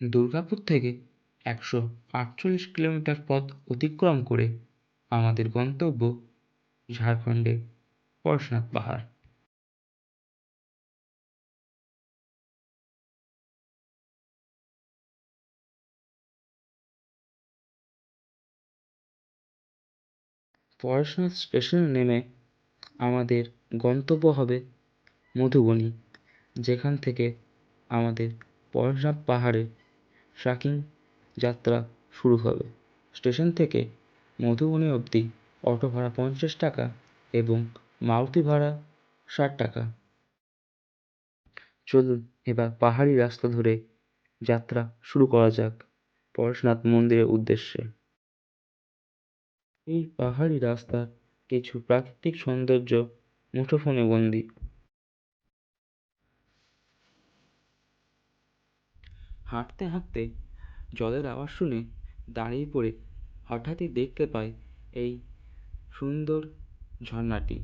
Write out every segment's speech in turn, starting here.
দুর্গাপুর থেকে একশো আটচল্লিশ কিলোমিটার পথ অতিক্রম করে আমাদের গন্তব্য ঝাড়খণ্ডের পরশনাথ পাহাড়। পরশনাথ স্টেশনে নেমে আমাদের গন্তব্য হবে মধুবনী, যেখান থেকে আমাদের পরশনাথ পাহাড়ে ট্রেকিং যাত্রা শুরু হবে। স্টেশন থেকে মধুবনী অবধি অটো ভাড়া পঞ্চাশ টাকা এবং মারুতি ভাড়া ষাট টাকা। চলুন এবার পাহাড়ি রাস্তা ধরে যাত্রা শুরু করা যাক পরশনাথ মন্দিরের উদ্দেশ্যে। এই পাহাড়ি রাস্তার কিছু প্রাকৃতিক সৌন্দর্য মুঠোফোনে বন্দি। হাঁটতে হাঁটতে জলের আওয়াজ শুনে দাঁড়িয়ে পড়ে হঠাৎই দেখতে পাই এই সুন্দর ঝর্ণাটি।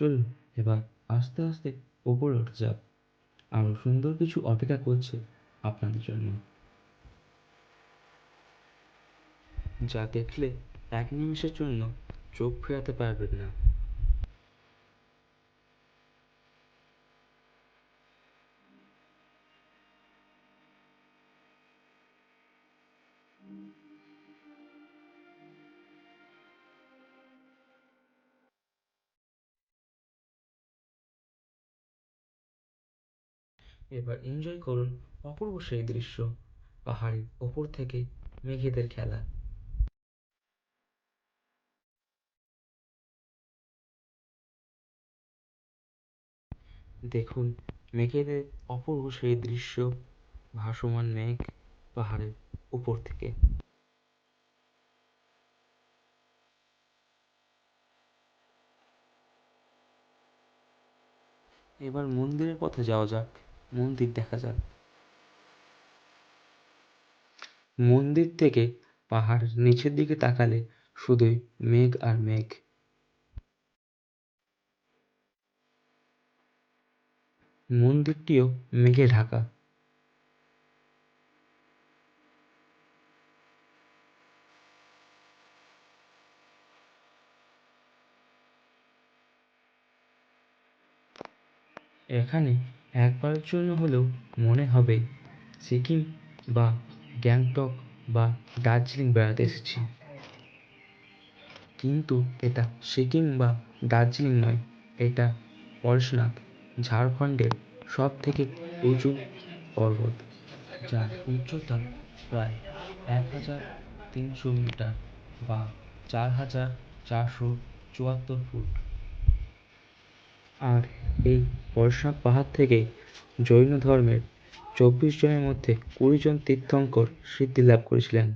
চলুন, এবার আস্তে আস্তে ওপরে উঠে যাক। আরও সুন্দর কিছু অপেক্ষা করছে আপনাদের জন্য। যা দেখলে এক নিমেষের জন্য চোখ ফেরাতে পারবেন না। এবার এনজয় করুন অপূর্ব সেই দৃশ্য, পাহাড়ের ওপর থেকে মেঘেদের খেলা। দেখুন মেঘেদের অপূর্ব সেই দৃশ্য, ভাসমান মেঘ পাহাড়ের উপর থেকে। এবার মন্দিরের পথে যাওয়া যাক। মন্দির দেখা যাক। মন্দির থেকে পাহাড়ের নিচের দিকে তাকালে শুধুই মেঘ আর মেঘ। মন্দিরটিও মেঘে ঢাকা। এখানে একবারের জন্য হলেও মনে হবে সিকিম বা গ্যাংটক বা দার্জিলিং বেড়াতে এসেছি। কিন্তু এটা সিকিম বা দার্জিলিং নয়, এটা পরশনাথ, ঝাড়খণ্ডের সব থেকে উঁচু পর্বত, যার উচ্চতা প্রায় এক হাজার তিনশো মিটার বা চার হাজার চারশো চুয়াত্তর ফুট। আর এই বৈষ্ণব পাহাড় থেকে জৈন ধর্মের চব্বিশ জনের মধ্যে কুড়ি জন তীর্থঙ্কর সিদ্ধি লাভ করেছিলেন।